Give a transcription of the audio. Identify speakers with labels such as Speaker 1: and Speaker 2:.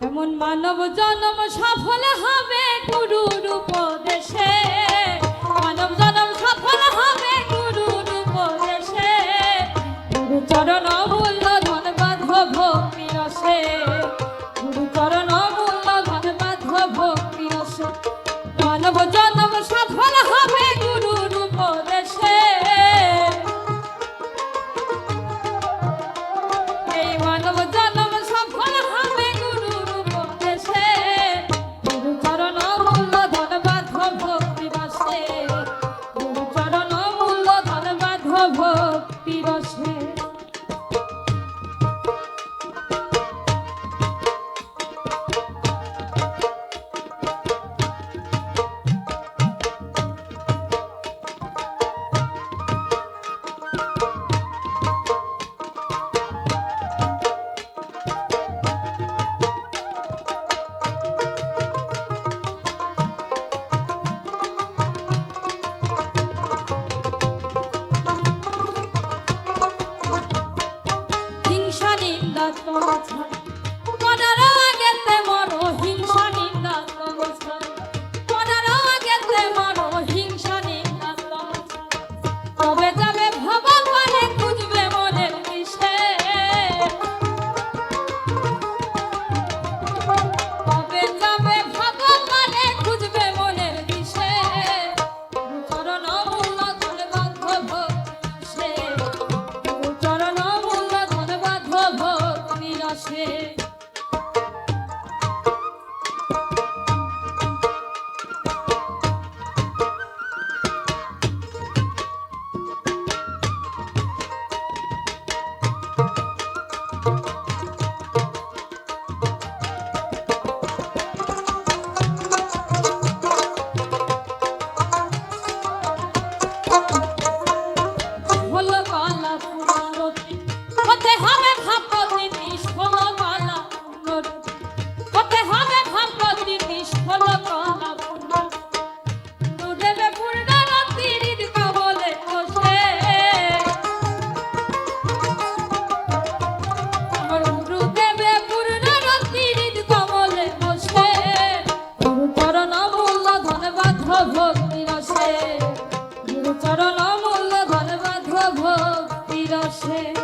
Speaker 1: এমন মানব জন্ম সফল হবে গুরুর উপদেশে। নিন্দা shit.